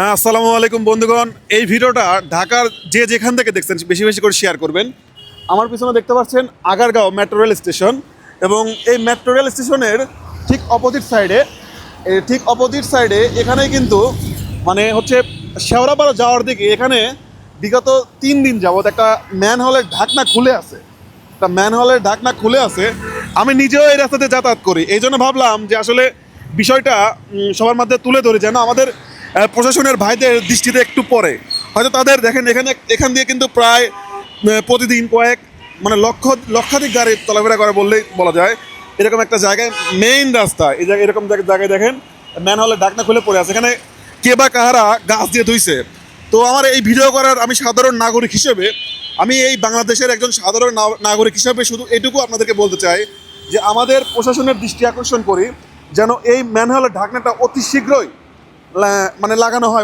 আসসালামু আলাইকুম বন্ধুগণ। এই ভিডিওটা ঢাকার যে যেখান থেকে দেখছেন, বেশি বেশি করে শেয়ার করবেন। আমার পিছনে দেখতে পাচ্ছেন আগারগাঁও মেট্রো রেল স্টেশন এবং এই মেট্রো রেল স্টেশনের ঠিক অপোজিট সাইডে ঠিক অপোজিট সাইডে এখানে কিন্তু মানে হচ্ছে শেওড়াপাড়া যাওয়ার দিকে এখানে বিগত তিন দিন যাবত একটা ম্যান হলের ঢাকনা খুলে আছে। একটা ম্যান হলের ঢাকনা খুলে আছে। আমি নিজেও এই রাস্তাতে যাতায়াত করি। এই জন্য ভাবলাম যে আসলে বিষয়টা সবার মধ্যে তুলে ধরি যেন আমাদের প্রশাসনের ভাইদের দৃষ্টিতে একটু পড়ে হয়তো তাদের দেখেন, এখানে, এখান দিয়ে কিন্তু প্রায় প্রতিদিন কয়েক মানে লক্ষ, লক্ষাধিক গাড়ি চলাফেরা করে বললেই বলা যায়। এরকম একটা জায়গায় মেইন রাস্তা, এই জায়গায় এরকম জায়গায়- দেখেন ম্যান হলের ঢাকনা খুলে পড়ে আছে। এখানে কে বা কাহারা গাছ দিয়ে ধুইছে। তো আমার এই ভিডিও করার আমি সাধারণ নাগরিক হিসেবে, আমি এই বাংলাদেশের একজন সাধারণ নাগরিক হিসেবে শুধু এটুকু আপনাদেরকে বলতে চাই যে আমাদের প্রশাসনের দৃষ্টি আকর্ষণ করি, যেন এই ম্যানহলের ঢাকনাটা অতি শীঘ্রই মানে লাগানো হয়